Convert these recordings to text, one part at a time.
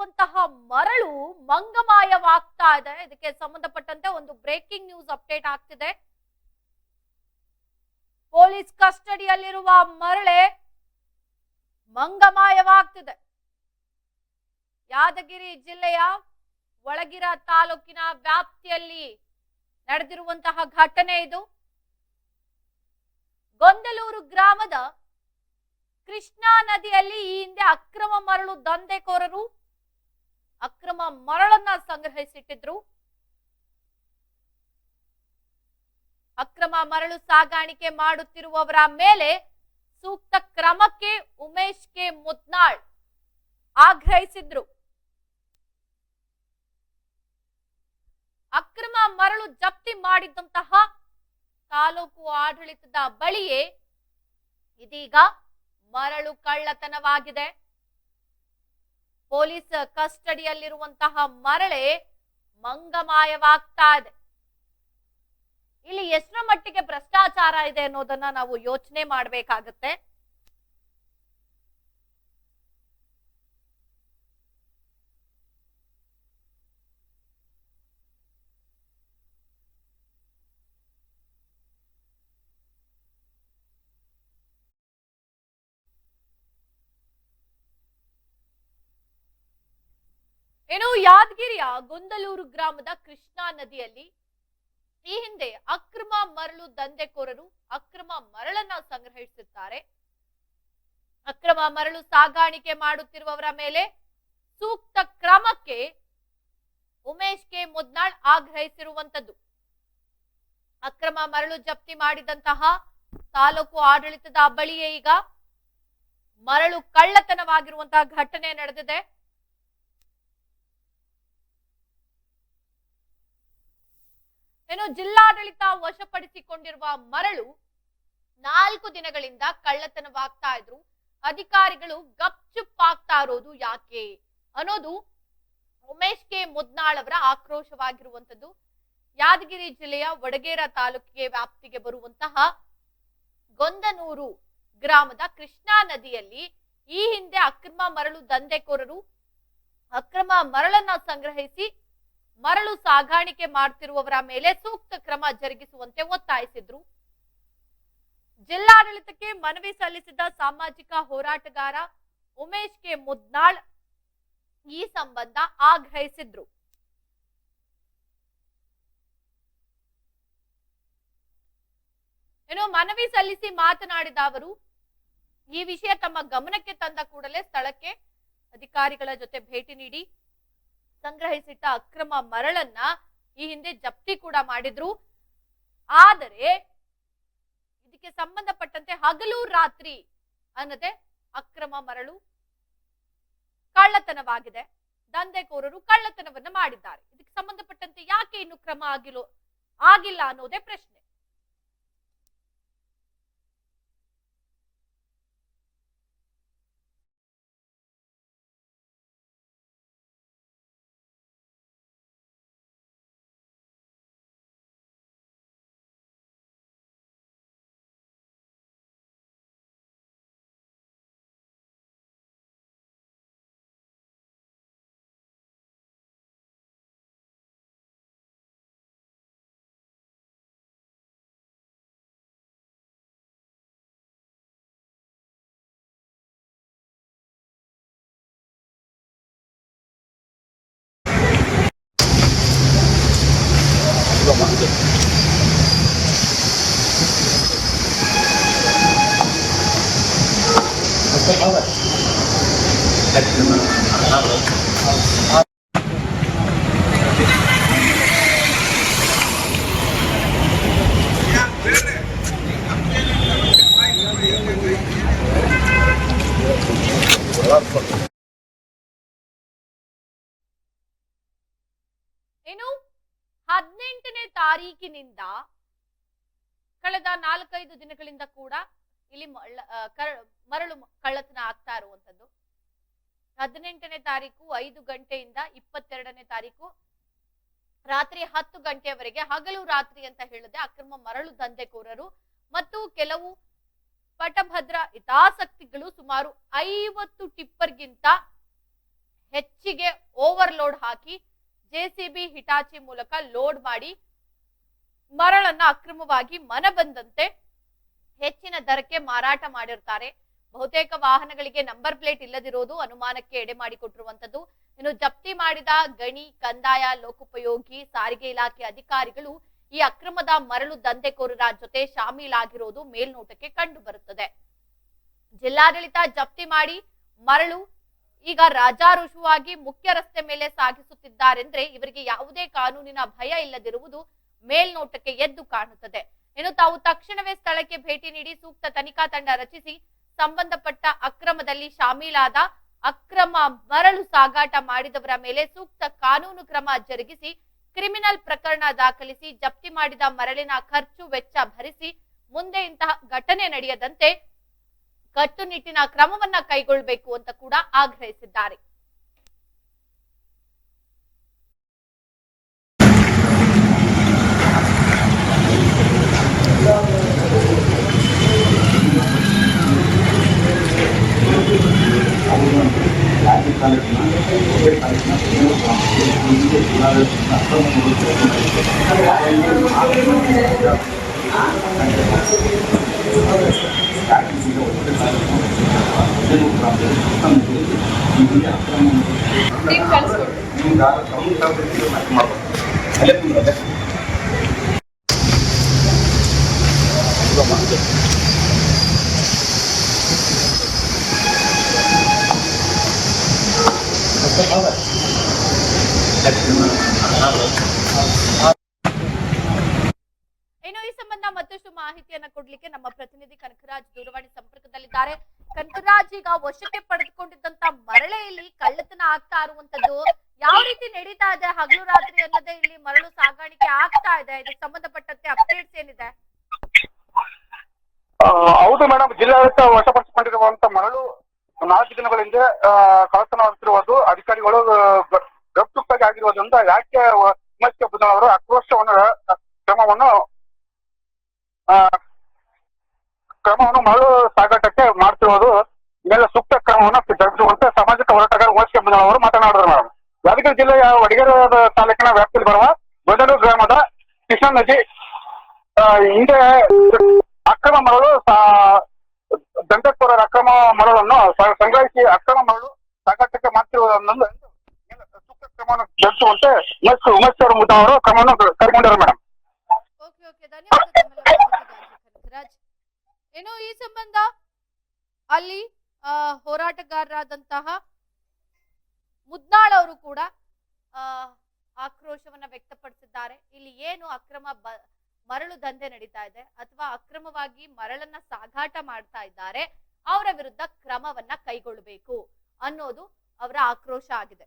ಕಾಡಿರುವಂತಹ ಮರಳು ಮಂಗಮಾಯವಾಗ್ತಾ ಇದೆ. ಇದಕ್ಕೆ ಸಂಬಂಧಪಟ್ಟಂತೆ ಒಂದು ಬ್ರೇಕಿಂಗ್ ನ್ಯೂಸ್ ಅಪ್ಡೇಟ್ ಆಗ್ತಿದೆ. ಪೊಲೀಸ್ ಕಸ್ಟಡಿಯಲ್ಲಿರುವ ಮರಳೆ ಮಂಗಮಾಯವಾಗ್ತಿದೆ. ಯಾದಗಿರಿ ಜಿಲ್ಲೆಯ ಒಳಗಿರ ತಾಲೂಕಿನ ವ್ಯಾಪ್ತಿಯಲ್ಲಿ ನಡೆದಿರುವಂತಹ ಘಟನೆ ಇದು. ಗೊಂದಲೂರು ಗ್ರಾಮದ ಕೃಷ್ಣಾ ನದಿಯಲ್ಲಿ ಈ ಹಿಂದೆ ಅಕ್ರಮ ಮರಳು ದಂಧೆಕೋರರು ಅಕ್ರಮ ಮರಳನ್ನ ಸಂಗ್ರಹಿಸಿಟ್ಟಿದ್ರು. ಅಕ್ರಮ ಮರಳು ಸಾಗಾಣಿಕೆ ಮಾಡುತ್ತಿರುವವರ ಮೇಲೆ ಸೂಕ್ತ ಕ್ರಮಕ್ಕೆ ಉಮೇಶ್ ಕೆ ಮುದ್ನಾಳ್ ಆಗ್ರಹಿಸಿದ್ರು. ಅಕ್ರಮ ಮರಳು ಜಪ್ತಿ ಮಾಡಿದ್ದಂತಹ ತಾಲೂಕು ಆಡಳಿತದ ಬಳಿಯೇ ಇದೀಗ ಮರಳು ಕಳ್ಳತನವಾಗಿದೆ. ಪೊಲೀಸ್ ಕಸ್ಟಡಿಯಲ್ಲಿರುವಂತಹ ಮರಳೆ ಮಂಗಮಾಯವಾಗ್ತಾ ಇದೆ. ಇಲ್ಲಿ ಎಷ್ಟರ ಮಟ್ಟಿಗೆ ಭ್ರಷ್ಟಾಚಾರ ಇದೆ ಅನ್ನೋದನ್ನ ನಾವು ಯೋಚನೆ ಮಾಡ್ಬೇಕಾಗತ್ತೆ. ಏನು ಯಾದಗಿರಿಯ ಗೊಂದಲೂರು ಗ್ರಾಮದ ಕೃಷ್ಣಾ ನದಿಯಲ್ಲಿ ಈ ಹಿಂದೆ ಅಕ್ರಮ ಮರಳು ದಂಧೆಕೋರರು ಅಕ್ರಮ ಮರಳನ್ನ ಸಂಗ್ರಹಿಸುತ್ತಾರೆ. ಅಕ್ರಮ ಮರಳು ಸಾಗಾಣಿಕೆ ಮಾಡುತ್ತಿರುವವರ ಮೇಲೆ ಸೂಕ್ತ ಕ್ರಮಕ್ಕೆ ಉಮೇಶ್ ಕೆ ಮುದ್ನಾಳ್ ಆಗ್ರಹಿಸಿರುವಂತದ್ದು ಅಕ್ರಮ ಮರಳು ಜಪ್ತಿ ಮಾಡಿದಂತಹ ತಾಲೂಕು ಆಡಳಿತದ ಬಳಿಯೇ ಈಗ ಮರಳು ಕಳ್ಳತನವಾಗಿರುವಂತಹ ಘಟನೆ ನಡೆದಿದೆ. ಏನು ಜಿಲ್ಲಾಡಳಿತ ವಶಪಡಿಸಿಕೊಂಡಿರುವ ಮರಳು ನಾಲ್ಕು ದಿನಗಳಿಂದ ಕಳ್ಳತನವಾಗ್ತಾ ಇದ್ರು. ಅಧಿಕಾರಿಗಳು ಗಪ್ಚುಪ್ ಆಗ್ತಾ ಇರೋದು ಯಾಕೆ ಅನ್ನೋದು ಉಮೇಶ್ ಕೆ ಮುದ್ನಾಳ್ ಅವರ ಆಕ್ರೋಶವಾಗಿರುವಂತದ್ದು ಯಾದಗಿರಿ ಜಿಲ್ಲೆಯ ವಡಗೇರ ತಾಲೂಕಿಗೆ ವ್ಯಾಪ್ತಿಗೆ ಬರುವಂತಹ ಗೊಂದನೂರು ಗ್ರಾಮದ ಕೃಷ್ಣಾ ನದಿಯಲ್ಲಿ ಈ ಹಿಂದೆ ಅಕ್ರಮ ಮರಳು ದಂಧೆಕೋರರು ಅಕ್ರಮ ಮರಳನ್ನ ಸಂಗ್ರಹಿಸಿ ಮರಳು ಸಾಗಾಣಿಕೆ ಮಾಡ್ತಿರುವವರ ಮೇಲೆ ಸೂಕ್ತ ಕ್ರಮ ಜರುಗಿಸುವಂತೆ ಒತ್ತಾಯಿಸಿದ್ರು. ಜಿಲ್ಲಾಡಳಿತಕ್ಕೆ ಮನವಿ ಸಲ್ಲಿಸಿದ ಸಾಮಾಜಿಕ ಹೋರಾಟಗಾರ ಉಮೇಶ್ ಕೆ ಮುದ್ನಾಳ್ ಈ ಸಂಬಂಧ ಆಗ್ರಹಿಸಿದ್ರು. ಇನ್ನು ಮನವಿ ಸಲ್ಲಿಸಿ ಮಾತನಾಡಿದ ಅವರು, ಈ ವಿಷಯ ತಮ್ಮ ಗಮನಕ್ಕೆ ತಂದ ಕೂಡಲೇ ಸ್ಥಳಕ್ಕೆ ಅಧಿಕಾರಿಗಳ ಜೊತೆ ಭೇಟಿ ನೀಡಿ ಸಂಗ್ರಹಿಸಿಟ್ಟ ಅಕ್ರಮ ಮರಳನ್ನ ಈ ಹಿಂದೆ ಜಪ್ತಿ ಕೂಡ ಮಾಡಿದ್ರು. ಆದರೆ ಇದಕ್ಕೆ ಸಂಬಂಧಪಟ್ಟಂತೆ ಹಗಲು ರಾತ್ರಿ ಅನ್ನದೆ ಅಕ್ರಮ ಮರಳು. ಕಳ್ಳತನವಾಗಿದೆ. ದಂಧೆಕೋರರು ಕಳ್ಳತನವನ್ನ ಮಾಡಿದ್ದಾರೆ. ಇದಕ್ಕೆ ಸಂಬಂಧಪಟ್ಟಂತೆ ಯಾಕೆ ಇನ್ನು ಕ್ರಮ ಆಗಿಲ್ಲ ಆಗಿಲ್ಲ ಅನ್ನೋದೇ ಪ್ರಶ್ನೆ. ಏನು ಹದಿನೆಂಟನೇ ತಾರೀಕಿನಿಂದ ಕಳೆದ ನಾಲ್ಕೈದು ದಿನಗಳಿಂದ ಕೂಡ ಇಲ್ಲಿ ಮರಳು ಕಳ್ಳತನ ಆಗ್ತಾ ಇರುವಂತದ್ದು ಹದಿನೆಂಟನೇ ತಾರೀಕು ಐದು ಗಂಟೆಯಿಂದ ಇಪ್ಪತ್ತೆರಡನೇ ತಾರೀಕು ರಾತ್ರಿ ಹತ್ತು ಗಂಟೆಯವರೆಗೆ ಹಗಲು ರಾತ್ರಿ ಅಂತ ಹೇಳಿದೆ ಅಕ್ರಮ ಮರಳು ದಂಧೆಕೋರರು ಮತ್ತು ಕೆಲವು ಪಟಭದ್ರ ಹಿತಾಸಕ್ತಿಗಳು ಸುಮಾರು ಐವತ್ತು ಟಿಪ್ಪರ್ಗಿಂತ ಹೆಚ್ಚಿಗೆ ಓವರ್ಲೋಡ್ ಹಾಕಿ ಜೆಸಿಬಿ ಹಿಟಾಚಿ ಮೂಲಕ ಲೋಡ್ ಮಾಡಿ ಮರಳನ್ನ ಅಕ್ರಮವಾಗಿ ಮನ ಬಂದಂತೆ ಹೆಚ್ಚಿನ ದರಕ್ಕೆ ಮಾರಾಟ ಮಾಡಿರ್ತಾರೆ. ಬಹುತೇಕ ವಾಹನಗಳಿಗೆ ನಂಬರ್ ಪ್ಲೇಟ್ ಇಲ್ಲದಿರೋದು ಅನುಮಾನಕ್ಕೆ ಎಡೆ ಮಾಡಿಕೊಟ್ಟಿರುವಂತದ್ದು ಇನ್ನು ಜಪ್ತಿ ಮಾಡಿದ ಗಣಿ, ಕಂದಾಯ, ಲೋಕೋಪಯೋಗಿ, ಸಾರಿಗೆ ಇಲಾಖೆ ಅಧಿಕಾರಿಗಳು ಈ ಅಕ್ರಮದ ಮರಳು ದಂಧೆಕೋರರ ಜೊತೆ ಶಾಮೀಲಾಗಿರೋದು ಮೇಲ್ನೋಟಕ್ಕೆ ಕಂಡು ಬರುತ್ತದೆ. ಜಿಲ್ಲಾಡಳಿತ ಜಪ್ತಿ ಮಾಡಿ ಮರಳು ಈಗ ರಾಜಾರುಷುವಾಗಿ ಮುಖ್ಯ ರಸ್ತೆ ಮೇಲೆ ಸಾಗಿಸುತ್ತಿದ್ದಾರೆಂದ್ರೆ ಇವರಿಗೆ ಯಾವುದೇ ಕಾನೂನಿನ ಭಯ ಇಲ್ಲದಿರುವುದು ಮೇಲ್ನೋಟಕ್ಕೆ ಎದ್ದು ಕಾಣುತ್ತದೆ. ಇನ್ನು ತಾವು ತಕ್ಷಣವೇ ಸ್ಥಳಕ್ಕೆ ಭೇಟಿ ನೀಡಿ ಸೂಕ್ತ ತನಿಖಾ ತಂಡ ರಚಿಸಿ ಸಂಬಂಧಪಟ್ಟ ಅಕ್ರಮದಲ್ಲಿ ಶಾಮೀಲಾದ ಅಕ್ರಮ ಮರಳು ಸಾಗಾಟ ಮಾಡಿದವರ ಮೇಲೆ ಸೂಕ್ತ ಕಾನೂನು ಕ್ರಮ ಜರುಗಿಸಿ ಕ್ರಿಮಿನಲ್ ಪ್ರಕರಣ ದಾಖಲಿಸಿ ಜಪ್ತಿ ಮಾಡಿದ ಮರಳಿನ ಖರ್ಚು ವೆಚ್ಚ ಭರಿಸಿ ಮುಂದೆ ಇಂತಹ ಘಟನೆ ನಡೆಯದಂತೆ ಕಟ್ಟುನಿಟ್ಟಿನ ಕ್ರಮವನ್ನ ಕೈಗೊಳ್ಳಬೇಕು ಅಂತ ಕೂಡ ಆಗ್ರಹಿಸಿದ್ದಾರೆ. ಇನ್ನು ಮಾಹಿತಿಯನ್ನ ಕೊಡ್ಲಿಕ್ಕೆ ನಮ್ಮ ಪ್ರತಿನಿಧಿ ಕನಕರಾಜ್ ದೂರವಾಣಿ ಸಂಪರ್ಕದಲ್ಲಿದ್ದಾರೆ. ಕನಕರಾಜ್, ಈಗ ವಶಕ್ಕೆ ಪಡೆದುಕೊಂಡಿದ್ದಂತ ಮರಳೆ ಇಲ್ಲಿ ಕಳ್ಳತನ ಆಗ್ತಾ ಇರುವಂತದ್ದು ಯಾವ ರೀತಿ ನಡೀತಾ ಇದೆ? ಹಗಲು ರಾತ್ರಿ ಅನ್ನದೇ ಇಲ್ಲಿ ಮರಳು ಸಾಗಾಣಿಕೆ ಆಗ್ತಾ ಇದೆ. ಇದಕ್ಕೆ ಸಂಬಂಧಪಟ್ಟಂತೆ ಅಪ್ಡೇಟ್ಸ್ ಏನಿದೆ? ಹೌದು ಮೇಡಮ್ ಜಿಲ್ಲಾಡಳಿತ ವಶಪಡಿಸಿಕೊಂಡಿರುವಂತ ಮರಳು ನಾಲ್ಕು ದಿನಗಳ ಹಿಂದೆ ಕಳ್ಳತನವಾಗುತ್ತಿರುವುದು ಅಧಿಕಾರಿಗಳು ಗ- ಗಪ್ಚುಪ್ಪಾಗಿ ಆಗಿರುವುದರಿಂದ ಯಾಕೆ ಅವರು ಆಕ್ರೋಶವಾದ ಆಕ್ರೋಶವನ್ನು ಕ್ರಮವನ್ನು ಕ್ರಮವನ್ನು ಮರಳು ಸಾಗಾಟಕ್ಕೆ ಮಾಡ್ತಿರೋದು ಇದೆಲ್ಲ ಸೂಕ್ತ ಕ್ರಮವನ್ನು ಜರುಗಿಸುವಂತೆ ಸಾಮಾಜಿಕ ಹೋರಾಟಗಾರ ಉಮೇಶ್ ಬುಧವಾರ ಅವರು ಮಾತನಾಡಿದರು ಮೇಡಮ್ ಯಾದಗಿರಿ ಜಿಲ್ಲೆಯ ವಡಗೇರ ತಾಲೂಕಿನ ವ್ಯಾಪ್ತಿಯಲ್ಲಿ ಬರುವ ದೊಡ್ಡೂರು ಗ್ರಾಮದ ಕೃಷ್ಣ ನದಿ ಹಿಂದೆ ಅಕ್ರಮ ಮರಳು ದಂಧೆಕೋರರ ಅಕ್ರಮ ಮರಳನ್ನು ಸಂಗ್ರಹಿಸಿ ಅಕ್ರಮ ಮರಳು ಸಾಗಾಟಕ್ಕೆ ಮಾಡ್ತಿರುವುದನ್ನು ಸೂಕ್ತ ಕ್ರಮವನ್ನು ಜರುಗಿಸುವಂತೆ ಉಮೇಶ್ ಅವರು ಮುದ್ದ ಅವರು ಕ್ರಮವನ್ನು ಕೈಗೊಂಡರು ಮೇಡಮ್ ಓಕೆ ಓಕೆ ಧನ್ಯವಾದ ತಮ್ಮೆಲ್ಲ ಮಾಹಿತಿಗಾಗಿ ಕನಕರಾಜ್ ಏನು ಈ ಸಂಬಂಧ ಅಲ್ಲಿ ಆ, ಹೋರಾಟಗಾರರಾದಂತಹ ಮುದ್ನಾಳ್ ಅವರು ಕೂಡ ಆ, ಆಕ್ರೋಶವನ್ನ ವ್ಯಕ್ತಪಡಿಸಿದ್ದಾರೆ ಇಲ್ಲಿ ಏನು ಅಕ್ರಮ ಬ- ಮರಳು ದಂಧೆ ನಡೀತಾ ಇದೆ ಅಥವಾ ಅಕ್ರಮವಾಗಿ ಮರಳನ್ನ ಸಾಗಾಟ ಮಾಡ್ತಾ ಇದ್ದಾರೆ ಅವರ ವಿರುದ್ಧ ಕ್ರಮವನ್ನ ಕೈಗೊಳ್ಳಬೇಕು ಅನ್ನೋದು ಅವರ ಆಕ್ರೋಶ ಆಗಿದೆ.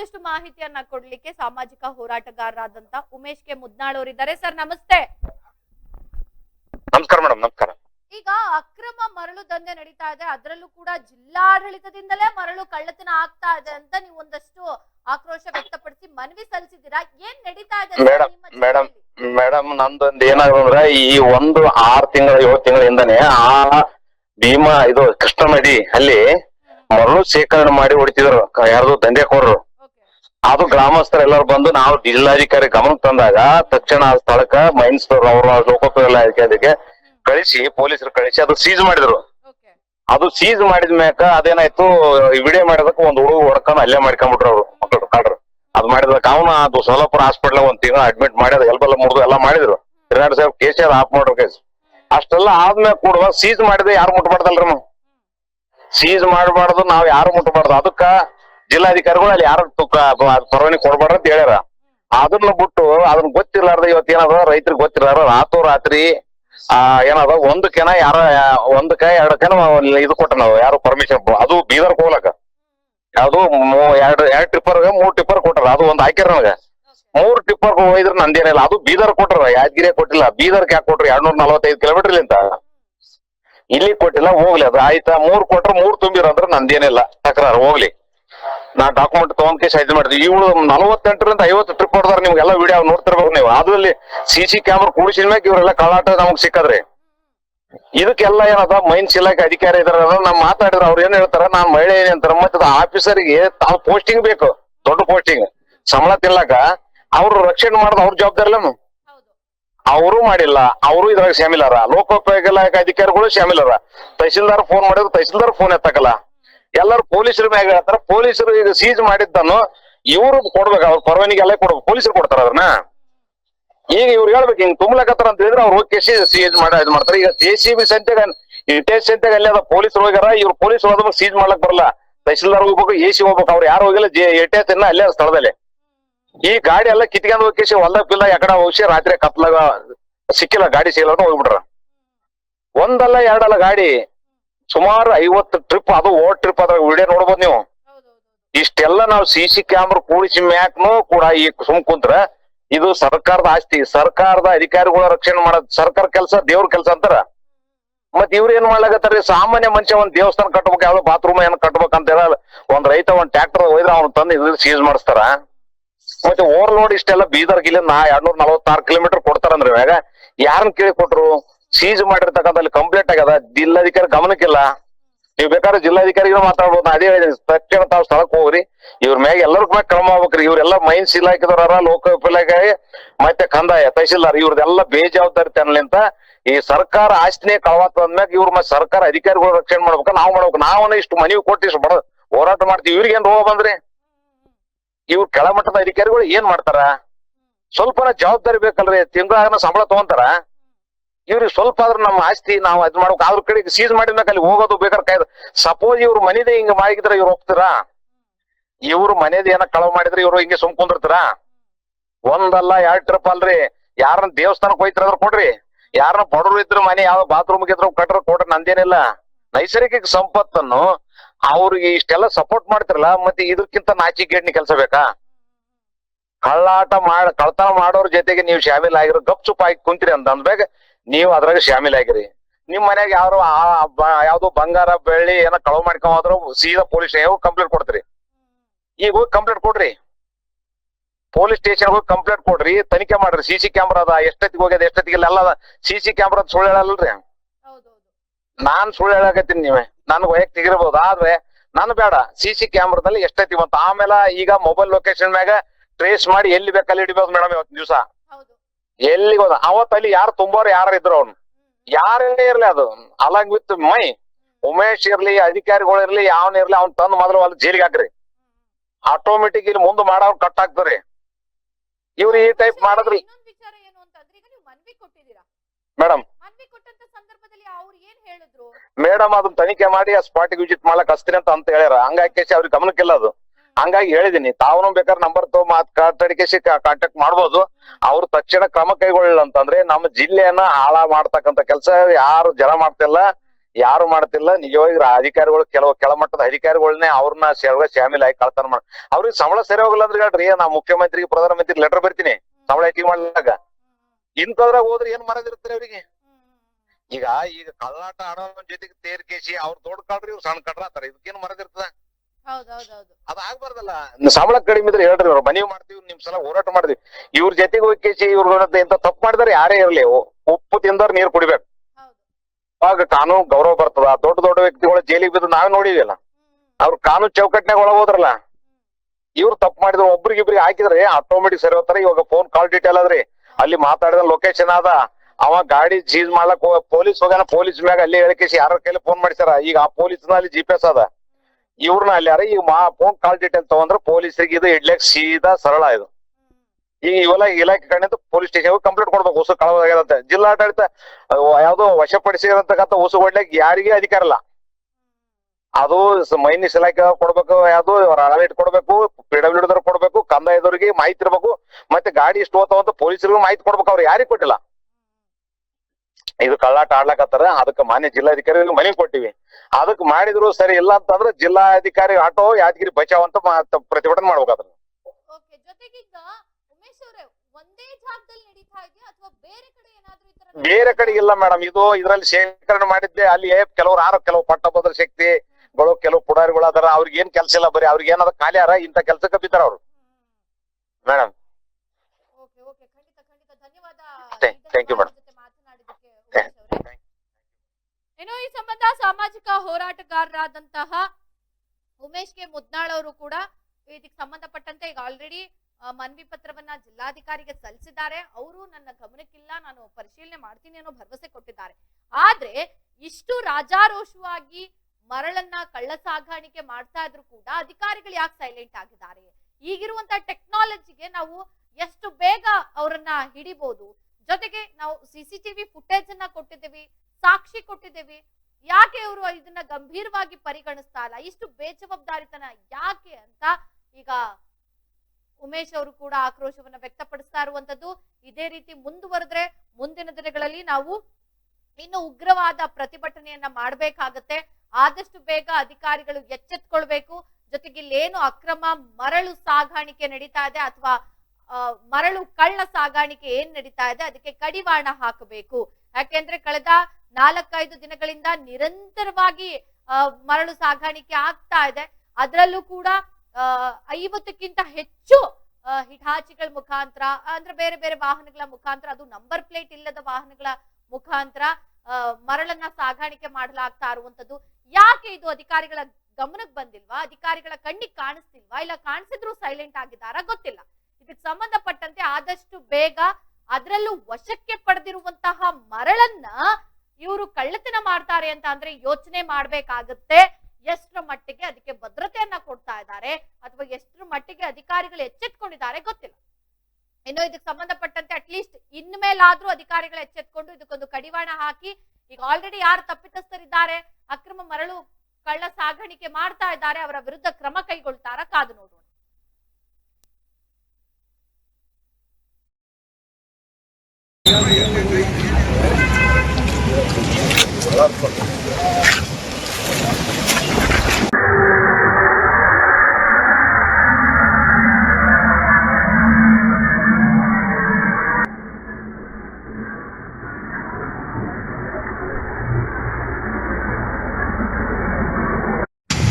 ಮತ್ತಷ್ಟು ಮಾಹಿತಿಯನ್ನ ಕೊಡ್ಲಿಕ್ಕೆ ಸಾಮಾಜಿಕ ಹೋರಾಟಗಾರರಾದಂತ ಉಮೇಶ್ ಕೆ ಮುದ್ನಾಳ್ ಅವರಿದ್ದಾರೆ ಸರ್ ನಮಸ್ತೆ. ನಮಸ್ಕಾರ ಮೇಡಮ್ ನಮಸ್ಕಾರ. ಈಗ ಅಕ್ರಮ ಮರಳು ದಂಧೆ ನಡೀತಾ ಇದೆ. ಅದರಲ್ಲೂ ಕೂಡ ಜಿಲ್ಲಾಡಳಿತದಿಂದಲೇ ಮರಳು ಕಳ್ಳತನ ಆಗ್ತಾ ಇದೆ ಅಂತ ನೀವು ಒಂದಷ್ಟು ಆಕ್ರೋಶ ವ್ಯಕ್ತಪಡಿಸಿ ಮನವಿ ಸಲ್ಲಿಸಿದ್ದೀರಾ? ಏನ್ ನಡೀತಾ ಇದೆ ಮೇಡಮ್, ಮೇಡಮ್, ನಂದೊಂದ್ ಏನಾಗ್ತಂದ್ರ ಈ ಒಂದು ಆರ್ ತಿಂಗಳ ಏಳು ತಿಂಗಳಿಂದಾನೆ ಆ ಭೀಮಾ ಇದು ಕೃಷ್ಣ ನದಿ ಅಲ್ಲಿ ಮರಳು ಶೇಖರಣೆ ಮಾಡಿ ಹೊಡಿತಿದ್ರು. ಯಾರ್ದು ದಂಧೆಕೋರರು. ಅದು ಗ್ರಾಮಸ್ಥರು ಎಲ್ಲರೂ ಬಂದು ನಾವು ಜಿಲ್ಲಾಧಿಕಾರಿ ಗಮನಕ್ಕೆ ತಂದಾಗ ತಕ್ಷಣ ಆ ಸ್ಥಳಕ್ಕ ಮೈನ್ಸ್ ಅವ್ರ ಲೋಕೋಪಯೋಗ ಇಲಾಖೆಗೆ ಕಳಿಸಿ ಪೊಲೀಸರು ಕಳಿಸಿ ಅದು ಸೀಜ್ ಮಾಡಿದ್ರು. ಅದು ಸೀಜ್ ಮಾಡಿದ ಮ್ಯಾಕ ಅದೇನಾಯ್ತು ವಿಡಿಯೋ ಮಾಡಿದಕ್ಕೆ ಒಂದ್ ಹುಡುಗ ಹೊಡ್ಕೊಂಡು ಅಲ್ಲೇ ಮಾಡ್ಕೊಂಡ್ಬಿಟ್ರು ಅವ್ರು ಮಕ್ಕಳು ಕಾಡ್ರು. ಅದ್ ಮಾಡಿದಾಗ ಅವನ ಅದು ಸೋಲಾಪುರ ಹಾಸ್ಪಿಟಲ್ ಒಂದ್ ತಿಂಗಳು ಅಡ್ಮಿಟ್ ಮಾಡಿ ಅದು ಎಲ್ಬೆಲ್ಲ ಮುರಿದು ಎಲ್ಲ ಮಾಡಿದ್ರು. ಹಿರಿನಾಡು ಸಾಹೇಬ್ ಕೇಸ್ ಅದು ಆಫ್ ಮಾಡ್ರು ಕೇಸ್ ಅಷ್ಟೆಲ್ಲ ಆದ್ಮೇಲೆ ಕೂಡ ಸೀಜ್ ಮಾಡಿದ್ರೆ ಯಾರು ಮುಟ್ಬಾರ್ದಲ್ರಿ ನಾವು? ಸೀಜ್ ಮಾಡಬಾರ್ದು ನಾವು ಯಾರು ಮುಟ್ಬಾರ್ದು? ಅದಕ್ಕ ಜಿಲ್ಲಾಧಿಕಾರಿಗಳು ಅಲ್ಲಿ ಯಾರು ಪರವಾನಗಿ ಕೊಡ್ಬಾರ್ದು ಅಂತ ಹೇಳ್ಯಾರ. ಅದನ್ನ ಬಿಟ್ಟು ಅದನ್ನ ಗೊತ್ತಿರ್ಲಾರ್ದ ಇವತ್ತು ಏನದ, ರೈತರಿಗೆ ಗೊತ್ತಿರ್ಲಾರ, ರಾತ್ರೋ ರಾತ್ರಿ, ಆ, ಏನದ ಒಂದಕ್ಕೆನ ಯಾರ ಒಂದಕ್ಕ ಎರಡಕ್ಕೆನ ಇದು ಕೊಟ್ಟ ನಾವು, ಯಾರು ಪರ್ಮಿಷನ್ ಅದು ಬೀದರ್ ಕೋಲಕ ಯಾವ್ದು ಎರಡ್ ಎರಡ್ ಟಿಪ್ಪರ್ ಮೂರ್ ಟಿಪ್ಪರ್ ಕೊಟ್ಟಾರ ಅದು ಒಂದ್ ಹಾಕ್ಯಾರ ನನಗ. ಮೂರ್ ಟಿಪ್ಪರ್ ಹೋಯ್ದ್ರ ನಂದೇನಿಲ್ಲ. ಅದು ಬೀದರ್ ಕೊಟ್ಟಾರ ಯಾದಗಿರಿ ಕೊಟ್ಟಿಲ್ಲ. ಬೀದರ್ ಯಾಕೆ ಕೊಟ್ರಿ? ಎರಡ್ನೂರ ನಲವತ್ತೈದು ಕಿಲೋಮೀಟರ್ ಇಲ್ಲಿಂದ. ಇಲ್ಲಿ ಕೊಟ್ಟಿಲ್ಲ, ಹೋಗ್ಲಿ. ಅದು ಆಯ್ತಾ? ಮೂರ್ ಕೊಟ್ರ, ಮೂರ್ ತುಂಬಿರ ಅಂದ್ರೆ ನಂದೇನಿಲ್ಲ. ತಕರಾರು, ಹೋಗ್ಲಿ. ನಾ ಡಾಕ್ಯುಮೆಂಟ್ ತಗೊಂಡ್ ಕೇಸ್ ಇದು ಮಾಡಿದ್ವಿ ಇವಳು ನಲವತ್ತೆಂಟರಿಂದ ಐವತ್ತು ಟ್ರಿಪ್ ಹೊಡೆದಾರ ನಿಮ್ಗೆಲ್ಲ ವಿಡಿಯೋ ನೋಡ್ತಿರ್ಬೇಕು ನೀವು. ಅದ್ರಲ್ಲಿ ಸಿ ಸಿ ಕ್ಯಾಮ್ರಾ ಕೂಡಿಸಿದ ಮ್ಯಾಗ ಇವರೆಲ್ಲ ಕಳ್ಳಾಟ ನಮಗ್ ಸಿಕ್ಕದ್ರಿ. ಇದಕ್ಕೆಲ್ಲ ಏನದ? ಮೈನ್ಸ್ ಇಲಾಖೆ ಅಧಿಕಾರಿ ಇದಾರ ನಾವು ಮಾತಾಡಿದ್ರೆ ಅವ್ರು ಏನ್ ಹೇಳ್ತಾರ? ನಾನ್ ಮಹಿಳೆ ಏನ್ ಅಂತಾರ? ಮತ್ತೆ ಆಫೀಸರ್ಗೆ ತಾವ್ ಪೋಸ್ಟಿಂಗ್ ಬೇಕು. ದೊಡ್ಡ ಪೋಸ್ಟಿಂಗ್ ಸಂಬಳ ತಿನ್ಲಾಕ ಅವ್ರು ರಕ್ಷಣೆ ಮಾಡೋದು ಅವ್ರ ಜವಾಬ್ದಾರಿ ಅವರು ಮಾಡಿಲ್ಲ. ಅವರು ಇದ್ರಾಗ ಶಾಮಿಲಾರ ಲೋಕೋಪಯೋಗ ಇಲಾಖೆ ಅಧಿಕಾರಿಗಳು ಶಾಮಿಲಾರ ತಹಸೀಲ್ದಾರ್ ಫೋನ್ ಮಾಡಿದ್ರು, ತಹಸೀಲ್ದಾರ್ ಫೋನ್ ಎತ್ತಕಲ್ಲ. ಎಲ್ಲರೂ ಪೊಲೀಸರ ಮ್ಯಾಗ ಹೇಳ್ತಾರ. ಪೊಲೀಸರು ಈಗ ಸೀಜ್ ಮಾಡಿದ್ದನ್ನು ಇವರು ಕೊಡ್ಬೇಕು, ಅವ್ರ ಪರವಾನಿಗೆ ಎಲ್ಲ ಕೊಡ್ಬೇಕು. ಪೊಲೀಸರು ಕೊಡ್ತಾರ ಅದನ್ನ ಈಗ ಇವ್ರು ಹೇಳ್ಬೇಕು, ಹಿಂಗ್ ತುಂಬಲಕತ್ತಾರ ಅಂತ ಹೇಳಿದ್ರೆ ಅವ್ರು ಹೋಗಿ ಸೀಜ್ ಮಾಡಿ ಇದು ಮಾಡ್ತಾರೆ. ಈಗ ಜೆ ಸಿ ಬಿ ಸಂತೆಗ ಇಟೇಜ್ ಸಂತೆಗ ಅಲ್ಲಿ ಅದ, ಪೊಲೀಸರು ಹೋಗ್ಯಾರ, ಇವ್ರು ಪೊಲೀಸ್ ಹೋದ್ಬೇಕು ಸೀಜ್ ಮಾಡ್ಲಕ್ ಬರಲ್ಲ. ತಹಸೀಲ್ದಾರ್ ಹೋಗ್ಬೇಕು ಎ ಸಿ ಹೋಗ್ಬೇಕು, ಅವ್ರು ಯಾರು ಹೋಗಿಲ್ಲ, ಜೆ ಇಟೇಜ್ ಇನ್ನ ಅಲ್ಲೇ ಸ್ಥಳದಲ್ಲಿ. ಈ ಗಾಡಿ ಎಲ್ಲ ಕಿತ್ಕೊಂಡ್ ಹೋಗಿ ಹೊಲ್ದಾಗ ಪಿಲ್ಲ ಯಾಕಡೆ ಹೋಗಿ ರಾತ್ರಿ ಕತ್ಲಾಗ ಸಿಕ್ಕಿಲ್ಲ, ಗಾಡಿ ಸಿಗಲ್ಲ ಹೋಗ್ಬಿಟ್ರ. ಒಂದಲ್ಲ ಎರಡಲ್ಲ ಗಾಡಿ. ಸುಮಾರು ಐವತ್ತು ಟ್ರಿಪ್ ಅದು ಓಟ್ ಟ್ರಿಪ್ ಅದ್ರ ವಿಡಿಯೋ ನೋಡ್ಬೋದು ನೀವು. ಇಷ್ಟೆಲ್ಲ ನಾವು ಸಿ ಸಿ ಕ್ಯಾಮ್ರಾ ಕೂಡಿಸಿ ಮ್ಯಾಕ್ನು ಕೂಡ ಈ ಸುಮ್ ಕುಂತ್ರ ಇದು ಸರ್ಕಾರದ ಆಸ್ತಿ. ಸರ್ಕಾರದ ಅಧಿಕಾರಿಗಳ ರಕ್ಷಣೆ ಮಾಡೋದ್ ಸರ್ಕಾರ ಕೆಲಸ, ದೇವ್ರ ಕೆಲಸ ಅಂತಾರ. ಮತ್ ಇವ್ರ ಏನ್ ಮಾಡ್ಲಾಕತ್ತಾರ ಸಾಮಾನ್ಯ ಮನುಷ್ಯ ಒಂದ್ ದೇವಸ್ಥಾನ ಕಟ್ಬೇಕು, ಯಾವ್ದೋ ಬಾತ್ರೂಮ್ ಏನ್ ಕಟ್ಬೇಕಂತ ಹೇಳ ಒಂದ್ ರೈತ ಒಂದ್ ಟ್ರಾಕ್ಟರ್ ಒಯ್ದ್ರ ಅವ್ನ ತಂದು ಇದ್ರ ಸೀಸ್ ಮಾಡಿಸ್ತಾರ. ಮತ್ತೆ ಓವರ್ಲೋಡ್ ಇಷ್ಟೆಲ್ಲ ಬೀದರ್ ಗಿಲ್ಲ ನಾ ಎರಡ್ನೂರ ನಲವತ್ತಾರು ಕಿಲೋಮೀಟರ್ ಕೊಡ್ತಾರಂದ್ರೆ ಇವಾಗ. ಯಾರನ್ನ ಕೇಳಿ ಕೊಟ್ರು? ಸೀಸ್ ಮಾಡಿರ್ತಕ್ಕಂಥ ಕಂಪ್ಲೀಟ್ ಆಗ್ಯದ ಜಿಲ್ಲಾಧಿಕಾರಿ ಗಮನಕ್ಕಿಲ್ಲ. ನೀವು ಬೇಕಾದ್ರೆ ಜಿಲ್ಲಾಧಿಕಾರಿಗಳು ಮಾತಾಡ್ಬೋದು. ಅದೇ ತಕ್ಷಣ ತಾವು ಸ್ಥಳಕ್ಕೆ ಹೋಗ್ರಿ. ಇವ್ರ ಮ್ಯಾಗ ಎಲ್ಲರ ಮ್ಯಾಗ ಕ್ರಮ ಆಗ್ಬೇಕ್ರಿ. ಇವ್ರೆಲ್ಲ ಮೈನ್ಸ್ ಇಲಾಖೆದವ್ರ ಲೋಕೋಪಯೋಗಿ, ಮತ್ತೆ ಕಂದಾಯ ತಹಸೀಲ್ದಾರ್ ಇವ್ರದೆಲ್ಲ ಬೇಜವಾಬ್ದಾರಿ ತನ್ನಲಿಂತ ಈ ಸರ್ಕಾರ ಆಸ್ತಿನೇ ಕಳವಾತ ಅಂದ್ಮ್ಯಾಗ ಇವ್ರ ಮತ್ತೆ ಸರ್ಕಾರ ಅಧಿಕಾರಿಗಳು ರಕ್ಷಣೆ ಮಾಡ್ಬೇಕು, ನಾವು ಮಾಡ್ಬೇಕು. ನಾವನ್ನ ಇಷ್ಟು ಮನವಿ ಕೊಟ್ಟು ಇಷ್ಟು ಬಡ, ಹೋರಾಟ ಮಾಡ್ತೀವಿ. ಇವ್ರಿಗೆ ಏನ್ ರೋಗ ಬಂದ್ರಿ? ಇವ್ರ ಕೆಳಮಟ್ಟದ ಅಧಿಕಾರಿಗಳು ಏನ್ ಮಾಡ್ತಾರ? ಸ್ವಲ್ಪನ ಜವಾಬ್ದಾರಿ ಬೇಕಲ್ರಿ. ತಿಂಗಳ ಸಂಬಳ ತಗೊಂತಾರ? ಇವ್ರಿಗೆ ಸ್ವಲ್ಪ ಆದ್ರೂ ನಮ್ಮ ಆಸ್ತಿ ನಾವು ಅದ್ ಮಾಡ್ಬೇಕು. ಅದ್ರ ಕಡೆಗೆ ಸೀಸ್ ಮಾಡಿದ ಅಲ್ಲಿ ಹೋಗೋದು ಬೇಕಾದ್ರೆ ಕಾಯ್ದು ಸಪೋಸ್ ಇವ್ರ ಮನೆದೇ ಹಿಂಗ ಮಾಡಿದ್ರೆ ಇವ್ರು ಹೋಗ್ತೀರಾ? ಇವ್ರ ಮನೇದ ಏನ ಕಳವ್ ಮಾಡಿದ್ರೆ ಇವ್ರು ಹಿಂಗೆ ಸುಮ್ ಕುಂದಿರ್ತಾರ? ಒಂದಲ್ಲ ಎರಡ್ ಟ್ರಿಪ್ ಅಲ್ರಿ. ಯಾರನ್ನ ದೇವಸ್ಥಾನಕ್ ಹೋಯ್ತಾರ ಅದ್ರ ಕೊಡ್ರಿ. ಯಾರನ್ನ ಬಡವ್ರು ಇದ್ರ ಮನೆ ಯಾವ ಬಾತ್ರೂಮ್ ಇದ್ರ ಕಟ್ರ ಕೊಡ್ರಿ, ನಂದೇನಿಲ್ಲ. ನೈಸರ್ಗಿಕ ಸಂಪತ್ತನ್ನು ಅವ್ರಿಗೆ ಇಷ್ಟೆಲ್ಲ ಸಪೋರ್ಟ್ ಮಾಡ್ತಿರಲ್ಲ, ಮತ್ತೆ ಇದಕ್ಕಿಂತ ನಾಚಿಕೆಡ್ನಿ ಕೆಲಸ ಬೇಕಾ? ಕಳ್ಳಾಟ ಮಾಡ ಕಳ್ತನ ಮಾಡೋರ್ ಜೊತೆಗೆ ನೀವು ಶಾಮಿಲ್ ಆಗಿರೋ, ಗಪ್ ಚುಪ್ ಆಗಿ ಕುಂತಿರಿ ಅಂತ ಅಂದ್ಬೇಗ ನೀವು ಅದ್ರಾಗ ಶಾಮಿಲ್ ಆಗಿರಿ. ನಿಮ್ ಮನ್ಯಾಗ ಯಾರು ಯಾವ್ದೋ ಬಂಗಾರ ಬೆಳ್ಳಿ ಏನೋ ಕಳವು ಮಾಡ್ಕೊಂಡ್ರು ಸೀದಾ ಪೊಲೀಸ್ ಹೋಗಿ ಕಂಪ್ಲೇಂಟ್ ಕೊಡ್ತೀರಿ. ಈಗ ಹೋಗಿ ಕಂಪ್ಲೇಂಟ್ ಕೊಡ್ರಿ. ಪೊಲೀಸ್ ಸ್ಟೇಷನ್ ಹೋಗಿ ಕಂಪ್ಲೇಂಟ್ ಕೊಡ್ರಿ ತನಿಖೆ ಮಾಡ್ರಿ. ಸಿ ಸಿ ಕ್ಯಾಮ್ರಾ ಅದ ಎಷ್ಟೊತ್ತಿಗೆ ಹೋಗ್ಯದ ಎಷ್ಟೊತ್ತಿಗೆ ಎಲ್ಲ ಸಿ ಸಿ ಕ್ಯಾಮ್ರಾ ಸುಳ್ಳು ಹೇಳಲ್ರಿ ನಾನ್ ಸುಳ್ಳು ಹೇಳಕತ್ತೀನಿ ನೀವೇ. ನನ್ಗೆ ವೈಯಕ್ತಿಕ ಇರ್ಬೋದು ಆದ್ರೆ ನಾನು ಬೇಡ. ಸಿ ಸಿ ಕ್ಯಾಮ್ರಾದಲ್ಲಿ ಎಷ್ಟೈತಿ ಬಂತ? ಆಮೇಲೆ ಈಗ ಮೊಬೈಲ್ ಲೊಕೇಶನ್ ಮ್ಯಾಗ ಟ್ರೇಸ್ ಮಾಡಿ ಎಲ್ಲಿ ಬೇಕಲ್ಲಿ ಹಿಡಿಬೋದು ಮೇಡಮ್ ಇವತ್ತು ದಿವಸ. ಹೌದು ಎಲ್ಲಿ ಹೋದ? ಅವತ್ತು ಅಲ್ಲಿ ಯಾರು ತುಂಬೋರು ಯಾರು ಇದ್ರು ಅವ್ನು. ಯಾರೇ ಇರ್ಲಿ ಅದು. ಅಲಂಗ್ ವಿತ್ ಮೈ ಉಮೇಶ್ ಇರ್ಲಿ ಅಧಿಕಾರಿಗಳು ಇರ್ಲಿ ಯಾವನ್ ಇರ್ಲಿ ಅವ್ನ್ ತಂದ್ ಮೊದಲು ಅಲ್ಲಿ ಜೈಲಿಗೆ ಹಾಕ್ರಿ. ಆಟೋಮೆಟಿಕ್ ಇಲ್ಲಿ ಮುಂದೆ ಮಾಡೋರ್ ಕಟ್ ಆಗ್ತಾರೆ ಇವ್ರು ಈ ಟೈಪ್ ಮಾಡಿದ್ರಿ. ಮೇಡಮ್ ಮೇಡಮ್ ಅದನ್ನ ತನಿಖೆ ಮಾಡಿ ಆ ಸ್ಪಾಟ್ ವಿಸಿಟ್ ಮಾಡಕ್ ಹಸ್ತೀನಿ ಅಂತ ಅಂತ ಹೇಳ್ಯಾರ. ಹಂಗಾಗಿ ಅವ್ರಿಗೆ ಗಮನಕ್ಕಿಲ್ಲ ಅದು. ಹಂಗಾಗಿ ಹೇಳಿದೀನಿ, ತಾವನು ಬೇಕಾದ್ರೆ ನಂಬರ್ ತೋ ಮಾತ್ ಕಾಟಡಿಕೆಸಿ ಕಾಂಟ್ಯಾಕ್ಟ್ ಮಾಡ್ಬೋದು. ಅವ್ರು ತಕ್ಷಣ ಕ್ರಮ ಕೈಗೊಳ್ಳಲ್ಲ ಅಂತಂದ್ರೆ ನಮ್ಮ ಜಿಲ್ಲೆಯನ್ನ ಹಾಳ ಮಾಡ್ತಕ್ಕಂತ ಕೆಲಸ ಯಾರು ಜನ ಮಾಡ್ತಿಲ್ಲ, ಯಾರು ಮಾಡ್ತಿಲ್ಲ, ನಿಜವಾಗಿ ಅಧಿಕಾರಿಗಳು ಕೆಲವು ಕೆಳಮಟ್ಟದ ಅಧಿಕಾರಿಗಳನ್ನೇ ಅವ್ರನ್ನ ಸೇರ್ವ ಶಾಮಿಲ್ ಆಗಿ ಕಳ್ತನ ಮಾಡ ಅವ್ರಿಗೆ ಸಂಬಳ ಸರಿ ಹೋಗಲ್ಲ ಅಂದ್ರೆ ಹೇಳ್ರಿ ನಾ ಮುಖ್ಯಮಂತ್ರಿಗೆ ಪ್ರಧಾನಮಂತ್ರಿ ಲೆಟರ್ ಬರ್ತೀನಿ, ಸಂಬಳ ಹೆಚ್ಚಿಗೆ ಮಾಡ್ಲಾಗ ಇಂಥದ್ರಾಗ ಹೋದ್ರೆ ಏನ್ ಮಾಡೋದಿರುತ್ತೆ ಅವರಿಗೆ? ಈಗ ಈಗ ಕಳ್ಳಾಟ ಆಡೋ ಜೊತೆಗೆ ತೇರ್ಕೇಸಿ ಅವ್ರು ದೊಡ್ಡ ಕಳ್ರಿ, ಇವ್ರು ಸಣ್ಣ ಕಳ್ರ ಆತಾರ ಇದಕ್ಕೇನು ಮರದಿರ್ತದ ಹೌದೌದೌದು. ಅದ್ ಆಗ್ಬಾರ್ದಲ್ಲ. ಸಂಬಳ ಕಡಿಮೆ ಇದ್ರೆ ಹೇಳ್ರಿ ಅವ್ರು ಮನವಿ ಮಾಡ್ತೀವಿ ನಿಮ್ ಸಲ ಹೋರಾಟ ಮಾಡ್ತೀವಿ. ಇವ್ರ ಜೊತೆಗೆ ಹೋಗಿ ಕೇಸಿ ಇವ್ರ ಇಂತ ತಪ್ಪು ಮಾಡಿದಾರೆ ಯಾರೇ ಇರ್ಲಿ ಉಪ್ಪು ತಿಂದವ್ರು ನೀರ್ ಕುಡಿಬೇಕು. ಆಗ ಕಾನೂನು ಗೌರವ ಬರ್ತದ ದೊಡ್ಡ ದೊಡ್ಡ ವ್ಯಕ್ತಿಗಳು ಜೈಲಿಗೆ ಬಿದ್ದು ನಾವೇ ನೋಡಿದಿಲ್ಲ ಅವ್ರ ಕಾನೂನು ಚೌಕಟ್ನಾಗ ಒಳಗ್ ಹೋದ್ರಲ್ಲ ಇವ್ರು ತಪ್ಪು ಮಾಡಿದ್ರು ಒಬ್ರಿಗಿಬ್ರಿಗೆ ಹಾಕಿದ್ರೆ ಆಟೋಮೆಟಿಕ್ ಸರಿ ಹೋಗ್ತಾರೆ ಇವಾಗ ಫೋನ್ ಕಾಲ್ ಡೀಟೇಲ್ ಅದ್ರಿ ಅಲ್ಲಿ ಮಾತಾಡಿದ ಲೊಕೇಶನ್ ಅದ ಅವ ಗಾಡಿ ಜೀಸ್ ಮಾಡ್ಲಕ್ ಪೊಲೀಸ್ ಹೋಗ್ಯಾನ ಪೊಲೀಸ್ ಮ್ಯಾಗ ಅಲ್ಲಿ ಹೇಳಿಕೇಸಿ ಯಾರ ಕೈಲಿ ಫೋನ್ ಮಾಡ್ಸ್ಯಾರ ಈಗ ಆ ಪೊಲೀಸ್ ಅಲ್ಲಿ ಜಿ ಪಿ ಎಸ್ ಅದ ಇವ್ರನ್ನ ಅಲ್ಲಿ ಯಾರ ಈಗ ಮಾ ಫೋನ್ ಕಾಲ್ ಡೀಟೇಲ್ ತಗೊಂಡ್ರೆ ಪೊಲೀಸರಿಗೆ ಇದು ಇಡ್ಲಿಕ್ಕೆ ಸೀದಾ ಸರಳ ಇದು. ಈಗ ಇವೆಲ್ಲ ಇಲಾಖೆ ಕಡೆಯಿಂದ ಪೊಲೀಸ್ ಸ್ಟೇಷನ್ ಕಂಪ್ಲೇಂಟ್ ಕೊಡ್ಬೇಕು, ಹೊಸ ಕಳವಾಗ್ಯದಂತೆ ಜಿಲ್ಲಾ ಆಡಳಿತ ಯಾವ್ದೋ ವಶಪಡಿಸಿರತಕ್ಕಂಥ ಹೊಸ ಕೊಡ್ಲಿಕ್ಕೆ ಯಾರಿಗೆ ಅಧಿಕಾರ ಇಲ್ಲ. ಅದು ಮೈನಿಸ್ ಇಲಾಖೆ ಕೊಡ್ಬೇಕು, ಯಾವ್ದು ಅಲರ್ಟ್ ಕೊಡ್ಬೇಕು ಪಿಡಬ್ಲ್ಯೂ ಡಿ ಕೊಡ್ಬೇಕು, ಕಂದಾಯದವ್ರಿಗೆ ಮಾಹಿತಿ ಇರ್ಬೇಕು, ಮತ್ತೆ ಗಾಡಿ ಇಷ್ಟು ಹೋತಾವ ಅಂತ ಪೊಲೀಸರಿಗೂ ಮಾಹಿತಿ ಕೊಡ್ಬೇಕು, ಅವ್ರು ಯಾರಿಗೆ ಕೊಟ್ಟಿಲ್ಲ. ಇದು ಕಳ್ಳಾಟ ಆಡ್ಲಕತ್ತಾರ ಅದಕ್ಕೆ ಮಾನ್ಯ ಜಿಲ್ಲಾಧಿಕಾರಿ ಮನೆ ಕೊಟ್ಟಿವಿ. ಅದಕ್ಕೆ ಮಾಡಿದ್ರು ಸರಿ ಇಲ್ಲ ಅಂತಂದ್ರೆ ಜಿಲ್ಲಾಧಿಕಾರಿ ಆಟೋ ಯಾದಗಿರಿ ಬಚಾವ್ ಅಂತ ಪ್ರತಿಭಟನೆ ಮಾಡ್ಬೇಕಾದ್ರ. ಬೇರೆ ಕಡೆ ಇಲ್ಲ ಮೇಡಮ್ ಇದು ಇದ್ರಲ್ಲಿ ಶೇಖರಣೆ ಮಾಡಿದ್ದೆ ಅಲ್ಲಿ ಕೆಲವ್ರು ಆರ ಕೆಲವು ಪಟ್ಟಭದ್ರ ಶಕ್ತಿಗಳು ಕೆಲವು ಪುಡಾರಿಗಳು ಅದಾರ ಅವ್ರಿಗೆ ಏನ್ ಕೆಲಸ ಇಲ್ಲ ಬರೀ ಅವ್ರಿಗೆ ಏನಾದ್ರು ಖಾಲಿ ಆರ ಇಂತ ಕೆಲ್ಸಕ್ಕೆ ಬಿದ್ದಾರ ಅವ್ರು. ಮೇಡಮ್. ಥ್ಯಾಂಕ್ ಯು ಖಂಡಿತ ಇನ್ನು ಈ ಸಂಬಂಧ ಸಾಮಾಜಿಕ ಹೋರಾಟಗಾರರಾದಂತಹ ಉಮೇಶ್ಗೆ ಮುದ್ನಾಳ್ ಅವರು ಕೂಡ ಇದಕ್ಕೆ ಸಂಬಂಧಪಟ್ಟಂತೆ ಈಗ ಆಲ್ರೆಡಿ ಮನವಿ ಪತ್ರವನ್ನ ಜಿಲ್ಲಾಧಿಕಾರಿಗೆ ಸಲ್ಲಿಸಿದ್ದಾರೆ. ಅವರು ನನ್ನ ಗಮನಕ್ಕಿಲ್ಲ, ನಾನು ಪರಿಶೀಲನೆ ಮಾಡ್ತೀನಿ ಅನ್ನೋ ಭರವಸೆ ಕೊಟ್ಟಿದ್ದಾರೆ. ಆದ್ರೆ ಇಷ್ಟು ರಾಜಾರೋಷವಾಗಿ ಮರಳನ್ನ ಕಳ್ಳ ಸಾಗಾಣಿಕೆ ಮಾಡ್ತಾ ಇದ್ರು ಕೂಡ ಅಧಿಕಾರಿಗಳು ಯಾಕೆ ಸೈಲೆಂಟ್ ಆಗಿದ್ದಾರೆ? ಈಗಿರುವಂತ ಟೆಕ್ನಾಲಜಿಗೆ ನಾವು ಎಷ್ಟು ಬೇಗ ಅವರನ್ನ ಹಿಡಿಬಹುದು ಜೊತೆಗೆ ನಾವು ಸಿಸಿಟಿವಿ ಫುಟೇಜ್ ಅನ್ನ ಕೊಟ್ಟಿದ್ದೀವಿ. ಸಾಕ್ಷಿ ಕೊಟ್ಟಿದ್ದೇವೆ. ಯಾಕೆ ಇವರು ಇದನ್ನ ಗಂಭೀರವಾಗಿ ಪರಿಗಣಿಸ್ತಾ ಇಲ್ಲ? ಇಷ್ಟು ಬೇಜವಾಬ್ದಾರಿತನ ಯಾಕೆ ಅಂತ ಈಗ ಉಮೇಶ್ ಅವರು ಕೂಡ ಆಕ್ರೋಶವನ್ನ ವ್ಯಕ್ತಪಡಿಸ್ತಾ ಇರುವಂತದ್ದು ಇದೇ ರೀತಿ ಮುಂದುವರೆದ್ರೆ ಮುಂದಿನ ದಿನಗಳಲ್ಲಿ ನಾವು ಇನ್ನು ಉಗ್ರವಾದ ಪ್ರತಿಭಟನೆಯನ್ನ ಮಾಡಬೇಕಾಗತ್ತೆ. ಆದಷ್ಟು ಬೇಗ ಅಧಿಕಾರಿಗಳು ಎಚ್ಚೆತ್ಕೊಳ್ಬೇಕು. ಜೊತೆಗೆ ಇಲ್ಲೇನು ಅಕ್ರಮ ಮರಳು ಸಾಗಾಣಿಕೆ ನಡೀತಾ ಇದೆ ಅಥವಾ ಮರಳು ಕಳ್ಳ ಸಾಗಾಣಿಕೆ ಏನ್ ನಡೀತಾ ಇದೆ ಅದಕ್ಕೆ ಕಡಿವಾಣ ಹಾಕಬೇಕು. ಯಾಕೆಂದ್ರೆ ಕಳೆದ ನಾಲ್ಕೈದು ದಿನಗಳಿಂದ ನಿರಂತರವಾಗಿ ಮರಳು ಸಾಗಾಣಿಕೆ ಆಗ್ತಾ ಇದೆ. ಅದರಲ್ಲೂ ಕೂಡ ಐವತ್ತಕ್ಕಿಂತ ಹೆಚ್ಚು ಹಿಟಾಚಿಗಳ ಮುಖಾಂತರ, ಅಂದ್ರೆ ಬೇರೆ ಬೇರೆ ವಾಹನಗಳ ಮುಖಾಂತರ, ಅದು ನಂಬರ್ ಪ್ಲೇಟ್ ಇಲ್ಲದ ವಾಹನಗಳ ಮುಖಾಂತರ ಮರಳನ್ನ ಸಾಗಾಣಿಕೆ ಮಾಡಲಾಗ್ತಾ ಇರುವಂತದ್ದು. ಯಾಕೆ ಇದು ಅಧಿಕಾರಿಗಳ ಗಮನಕ್ಕೆ ಬಂದಿಲ್ವಾ? ಅಧಿಕಾರಿಗಳ ಕಣ್ಣಿಗೆ ಕಾಣಿಸ್ತಿಲ್ವಾ? ಇಲ್ಲ ಕಾಣಿಸಿದ್ರು ಸೈಲೆಂಟ್ ಆಗಿದಾರ ಗೊತ್ತಿಲ್ಲ. ಇದಕ್ಕೆ ಸಂಬಂಧಪಟ್ಟಂತೆ ಆದಷ್ಟು ಬೇಗ ಅದರಲ್ಲೂ ವಶಕ್ಕೆ ಪಡೆದಿರುವಂತಹ ಮರಳನ್ನ ಇವರು ಕಳ್ಳತನ ಮಾಡ್ತಾರೆ ಅಂತ ಅಂದ್ರೆ ಯೋಚನೆ ಮಾಡ್ಬೇಕಾಗತ್ತೆ. ಎಷ್ಟರ ಮಟ್ಟಿಗೆ ಅದಕ್ಕೆ ಭದ್ರತೆಯನ್ನ ಕೊಡ್ತಾ ಇದ್ದಾರೆ ಅಥವಾ ಎಷ್ಟರ ಮಟ್ಟಿಗೆ ಅಧಿಕಾರಿಗಳು ಎಚ್ಚೆತ್ಕೊಂಡಿದ್ದಾರೆ ಗೊತ್ತಿಲ್ಲ. ಇನ್ನು ಇದಕ್ಕೆ ಸಂಬಂಧಪಟ್ಟಂತೆ ಅಟ್ಲೀಸ್ಟ್ ಇನ್ಮೇಲಾದ್ರೂ ಅಧಿಕಾರಿಗಳು ಎಚ್ಚೆತ್ಕೊಂಡು ಇದಕ್ಕೊಂದು ಕಡಿವಾಣ ಹಾಕಿ, ಈಗ ಆಲ್ರೆಡಿ ಯಾರು ತಪ್ಪಿತಸ್ಥರಿದ್ದಾರೆ, ಅಕ್ರಮ ಮರಳು ಕಳ್ಳ ಸಾಗಾಣಿಕೆ ಮಾಡ್ತಾ ಇದ್ದಾರೆ, ಅವರ ವಿರುದ್ಧ ಕ್ರಮ ಕೈಗೊಳ್ತಾರ ಕಾದು ನೋಡೋಣ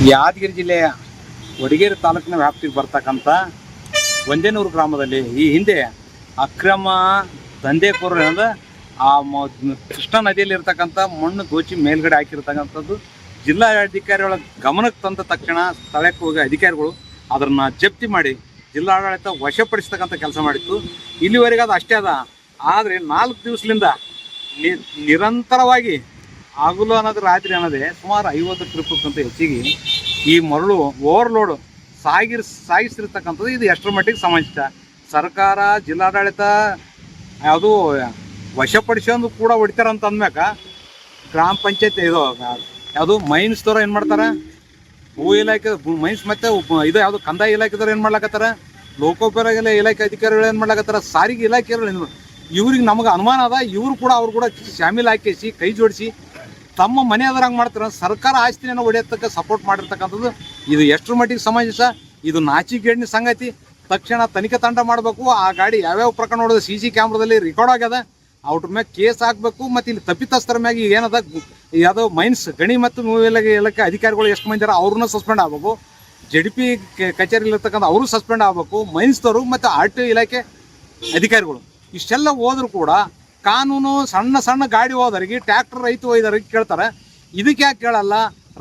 ಯಾದಗಿರಿ ಜಿಲ್ಲೆಯ ವಡಗೇರಿ ತಾಲೂಕಿನ ವ್ಯಾಪ್ತಿಗೆ ಬರ್ತಕ್ಕಂಥ ಒಂದೇನೂರು ಗ್ರಾಮದಲ್ಲಿ ಈ ಹಿಂದೆ ಅಕ್ರಮ ದಂಧೆಕೋರರಿಂದ ಆ ಕೃಷ್ಣಾ ನದಿಯಲ್ಲಿ ಇರ್ತಕ್ಕಂಥ ಮಣ್ಣು ದೋಚಿ ಮೇಲ್ಗಡೆ ಹಾಕಿರ್ತಕ್ಕಂಥದ್ದು ಜಿಲ್ಲಾಧಿಕಾರಿಗಳ ಗಮನಕ್ಕೆ ತಂದ ತಕ್ಷಣ ಸ್ಥಳಕ್ಕೆ ಹೋಗಿ ಅಧಿಕಾರಿಗಳು ಅದನ್ನು ಜಪ್ತಿ ಮಾಡಿ ಜಿಲ್ಲಾಡಳಿತ ವಶಪಡಿಸ್ತಕ್ಕಂಥ ಕೆಲಸ ಮಾಡಿತ್ತು. ಇಲ್ಲಿವರೆಗೆ ಅದು ಅಷ್ಟೇ ಅದ. ಆದರೆ ನಾಲ್ಕು ದಿವಸದಿಂದ ನಿರಂತರವಾಗಿ ಹಗಲು ಅನ್ನೋದು ರಾತ್ರಿ ಅನ್ನೋದೇ ಸುಮಾರು ಐವತ್ತು ಟ್ರಿಪ್ಗಿಂತ ಹೆಚ್ಚಿಗೆ ಈ ಮರಳು ಓವರ್ಲೋಡ್ ಸಾಗಿರ್ ಸಾಗಿಸಿರ್ತಕ್ಕಂಥದ್ದು ಇದು ಎಷ್ಟರ ಮಟ್ಟಿಗೆ ಸಮಂಜಸ ಸರ್ಕಾರ, ಜಿಲ್ಲಾಡಳಿತ, ಯಾವುದು ವಶಪಡಿಸೋದು ಕೂಡ ಹೊಡಿತಾರಂತ ಅಂದ್ಮ್ಯಾಕ ಗ್ರಾಮ ಪಂಚಾಯತ್ ಇದು, ಯಾವುದು ಮೈನ್ಸ್ದವ್ರು ಏನು ಮಾಡ್ತಾರೆ? ಭೂ ಇಲಾಖೆ ಮೈನ್ಸ್ ಮತ್ತೆ ಇದು ಯಾವುದು ಕಂದಾಯ ಇಲಾಖೆದವ್ರು ಏನು ಮಾಡ್ಲಾಕತ್ತಾರ? ಲೋಕೋಪಯೋಗ ಇಲಾಖೆ ಅಧಿಕಾರಿಗಳು ಏನು ಮಾಡ್ಲಾಕತ್ತಾರ? ಸಾರಿಗೆ ಇಲಾಖೆಯವರು ಏನು ಇವ್ರಿಗೆ ನಮಗೆ ಅನುಮಾನ ಅದ, ಇವರು ಕೂಡ ಅವ್ರು ಕೂಡ ಶಾಮಿಲ್ ಹಾಕಿಸಿ, ಕೈ ಜೋಡಿಸಿ ತಮ್ಮ ಮನೆ ಅದ್ರಂಗೆ ಮಾಡ್ತಾರೆ. ಸರ್ಕಾರ ಆಸ್ತಿಯನ್ನು ಒಡೆಯತಕ್ಕ ಸಪೋರ್ಟ್ ಮಾಡಿರ್ತಕ್ಕಂಥದ್ದು ಇದು ಎಷ್ಟರ ಮಟ್ಟಿಗೆ ಸಮಂಜಸ? ಇದು ನಾಚಿಗೇಡಿನ ಸಂಗತಿ. ತಕ್ಷಣ ತನಿಖೆ ತಂಡ ಮಾಡಬೇಕು. ಆ ಗಾಡಿ ಯಾವ್ಯಾವ ಪ್ರಕರಣ ನೋಡಿದ್ರೆ, ಸಿ ಸಿ ಕ್ಯಾಮ್ರಾದಲ್ಲಿ ರೆಕಾರ್ಡ್ ಆಗ್ಯದ. ಅವ್ರ ಮ್ಯಾಗ ಕೇಸ್ ಹಾಕ್ಬೇಕು ಮತ್ತೆ ಇಲ್ಲಿ ತಪ್ಪಿತಸ್ಥರ ಮ್ಯಾಗ ಈಗ ಏನದ, ಯಾವುದೋ ಮೈನ್ಸ್ ಗಣಿ ಮತ್ತು ಇಲಾಖೆ ಇಲಾಖೆ ಅಧಿಕಾರಿಗಳು ಎಷ್ಟು ಮಂದಿ ಅವ್ರನ್ನ ಸಸ್ಪೆಂಡ್ ಆಗ್ಬೇಕು. ಡಿ ಪಿ ಕಚೇರಿಲಿರ್ತಕ್ಕಂಥ ಅವರು ಸಸ್ಪೆಂಡ್ ಆಗ್ಬೇಕು. ಮೈನ್ಸ್ದವರು ಮತ್ತು ಆರ್ ಟಿ ಇಲಾಖೆ ಅಧಿಕಾರಿಗಳು. ಇಷ್ಟೆಲ್ಲ ಹೋದರೂ ಕೂಡ ಕಾನೂನು ಸಣ್ಣ ಸಣ್ಣ ಗಾಡಿ ಹೋದರಿಗೆ ಟ್ರ್ಯಾಕ್ಟರ್ ರೈತ ಹೋಯ್ದವ್ರಿಗೆ ಕೇಳ್ತಾರೆ. ಇದಕ್ಕೆ ಯಾಕೆ ಕೇಳಲ್ಲ?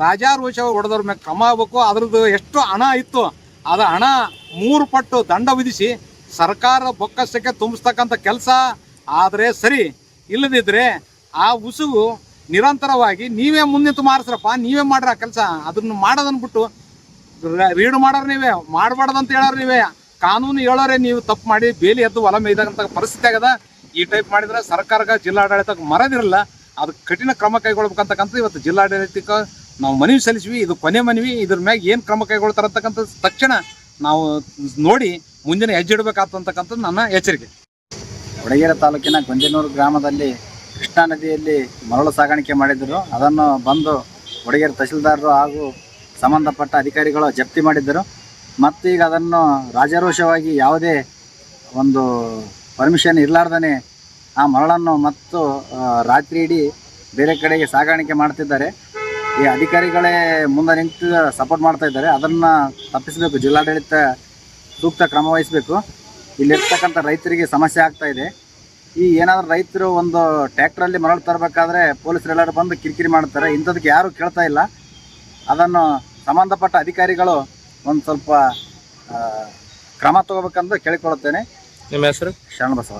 ರಾಜಾರೋಷ ಹೊಡೆದವ್ರ ಮ್ಯಾಗ ಕ್ರಮ ಆಗ್ಬೇಕು. ಅದ್ರದ್ದು ಎಷ್ಟು ಹಣ ಇತ್ತು. ಅದು ಹಣ ಮೂರು ಪಟ್ಟು ದಂಡ ವಿಧಿಸಿ ಸರ್ಕಾರ ಬೊಕ್ಕಸಕ್ಕೆ ತುಂಬಿಸ್ತಕ್ಕಂಥ ಕೆಲಸ ಆದರೆ ಸರಿ, ಇಲ್ಲದಿದ್ರೆ ಆ ಉಸುಗು ನಿರಂತರವಾಗಿ ನೀವೇ ಮುಂದಿತ್ತು ಮಾರಿಸ್ರಪ್ಪ, ನೀವೇ ಮಾಡ್ರ ಕೆಲಸ, ಅದನ್ನು ಮಾಡೋದನ್ನ ಬಿಟ್ಟು ರೀಡ್ ಮಾಡೋರು ನೀವೇ, ಮಾಡಬಾರ್ದಂತ ಹೇಳೋರು ನೀವೇ. ಕಾನೂನು ಹೇಳೋರೆ ನೀವು ತಪ್ಪು ಮಾಡಿ ಬೇಲಿ ಎದ್ದು ಹೊಲ ಮೇಯ್ದಂತ ಪರಿಸ್ಥಿತಿ ಆಗದ ಈ ಟೈಪ್ ಮಾಡಿದ್ರೆ ಸರ್ಕಾರಕ್ಕೆ ಜಿಲ್ಲಾಡಳಿತಕ್ಕೆ ಮರದಿರಲ್ಲ. ಅದಕ್ಕೆ ಕಠಿಣ ಕ್ರಮ ಕೈಗೊಳ್ಬೇಕಂತಕ್ಕಂಥ ಇವತ್ತು ಜಿಲ್ಲಾಡಳಿತಕ್ಕೆ ನಾವು ಮನವಿ ಸಲ್ಲಿಸಿವಿ. ಇದು ಕೊನೆ ಮನವಿ. ಇದ್ರ ಮ್ಯಾಗ ಏನು ಕ್ರಮ ಕೈಗೊಳ್ತಾರಂತಕ್ಕಂಥ ತಕ್ಷಣ ನಾವು ನೋಡಿ ಮುಂದಿನ ಹೆಜ್ಜೆ ಇಡಬೇಕಾಗ್ತಕ್ಕಂಥದ್ದು ನನ್ನ ಎಚ್ಚರಿಕೆ. ಹೊಡಗೇರ ತಾಲೂಕಿನ ಗೊಂಜನೂರು ಗ್ರಾಮದಲ್ಲಿ ಕೃಷ್ಣಾ ನದಿಯಲ್ಲಿ ಮರಳು ಸಾಗಾಣಿಕೆ ಮಾಡಿದ್ದರು ಅದನ್ನು ಬಂದು ಹೊಡಗೇರಿ ತಹಸೀಲ್ದಾರರು ಹಾಗೂ ಸಂಬಂಧಪಟ್ಟ ಅಧಿಕಾರಿಗಳು ಜಪ್ತಿ ಮಾಡಿದ್ದರು. ಮತ್ತೀಗ ಅದನ್ನು ರಾಜಾರೋಷವಾಗಿ ಯಾವುದೇ ಒಂದು ಪರ್ಮಿಷನ್ ಇರಲಾರ್ದೇ ಆ ಮರಳನ್ನು ಮತ್ತು ರಾತ್ರಿ ಇಡೀ ಬೇರೆ ಕಡೆಗೆ ಸಾಗಾಣಿಕೆ ಮಾಡ್ತಿದ್ದಾರೆ. ಈ ಅಧಿಕಾರಿಗಳೇ ಮುಂದೆ ನಿಂತು ಸಪೋರ್ಟ್ ಮಾಡ್ತಾ ಇದ್ದಾರೆ. ಅದನ್ನು ತಪ್ಪಿಸಬೇಕು. ಜಿಲ್ಲಾಡಳಿತ ಸೂಕ್ತ ಕ್ರಮ ವಹಿಸಬೇಕು. ಇಲ್ಲಿರ್ತಕ್ಕಂಥ ರೈತರಿಗೆ ಸಮಸ್ಯೆ ಆಗ್ತಾ ಇದೆ. ಈ ಏನಾದರೂ ರೈತರು ಒಂದು ಟ್ಯಾಕ್ಟ್ರಲ್ಲಿ ಮರಳು ತರಬೇಕಾದ್ರೆ ಪೊಲೀಸರು ಎಲ್ಲರೂ ಬಂದು ಕಿರಿಕಿರಿ ಮಾಡ್ತಾರೆ ಇಂಥದಕ್ಕೆ ಯಾರೂ ಕೇಳ್ತಾ ಇಲ್ಲ. ಅದನ್ನು ಸಂಬಂಧಪಟ್ಟ ಅಧಿಕಾರಿಗಳು ಒಂದು ಸ್ವಲ್ಪ ಕ್ರಮ ತಗೋಬೇಕಂದು ಕೇಳಿಕೊಳ್ಳುತ್ತೇನೆ. ನಿಮ್ಮ ಹೆಸರು? ಶರಣಬಸವ.